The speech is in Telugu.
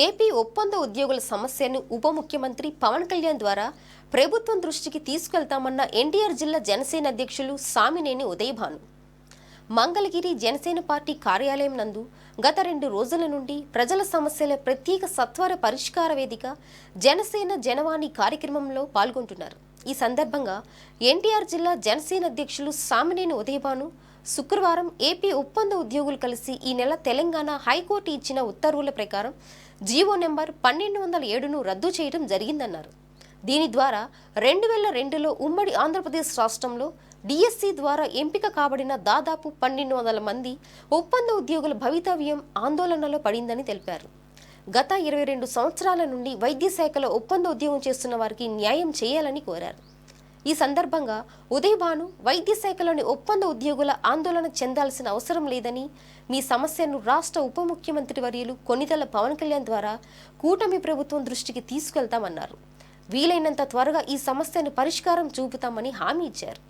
ఏపీ ఒప్పంద ఉద్యోగుల సమస్యను ఉప ముఖ్యమంత్రి పవన్ కళ్యాణ్ ద్వారా ప్రభుత్వం దృష్టికి తీసుకెళ్తామన్న ఎన్టీఆర్ జిల్లా జనసేన అధ్యక్షులు సామినేని ఉదయభాను. మంగళగిరి జనసేన పార్టీ కార్యాలయం నందు గత రెండు రోజుల నుండి ప్రజల సమస్యల ప్రత్యేక సత్వర పరిష్కార వేదిక జనసేన జనవాణి కార్యక్రమంలో పాల్గొంటున్నారు. ఈ సందర్భంగా ఎన్టీఆర్ జిల్లా జనసేన అధ్యక్షులు సామినేని ఉదయభాను శుక్రవారం ఏపీ ఒప్పంద ఉద్యోగులు కలిసి ఈ నెల తెలంగాణ హైకోర్టు ఇచ్చిన ఉత్తర్వుల ప్రకారం జీవో నెంబర్ పన్నెండు వందల ఏడును రద్దు చేయడం జరిగిందన్నారు. దీని ద్వారా రెండు వేల రెండులో ఉమ్మడి ఆంధ్రప్రదేశ్ రాష్ట్రంలో డిఎస్సి ద్వారా ఎంపిక కాబడిన దాదాపు పన్నెండు వందల మంది ఒప్పంద ఉద్యోగుల భవితవ్యం ఆందోళనలో పడిందని తెలిపారు. గత ఇరవై రెండు సంవత్సరాల నుండి వైద్య శాఖలో ఒప్పంద ఉద్యోగం చేస్తున్న వారికి న్యాయం చేయాలని కోరారు. ఈ సందర్భంగా ఉదయభాను వైద్య శాఖలోని ఒప్పంద ఉద్యోగుల ఆందోళన చెందాల్సిన అవసరం లేదని మీ సమస్యను రాష్ట్ర ఉప ముఖ్యమంత్రి వర్యులు కొనితల పవన్ కళ్యాణ్ ద్వారా కూటమి ప్రభుత్వం దృష్టికి తీసుకెళ్తామన్నారు. వీలైనంత త్వరగా ఈ సమస్యను పరిష్కారం చూపుతామని హామీ ఇచ్చారు.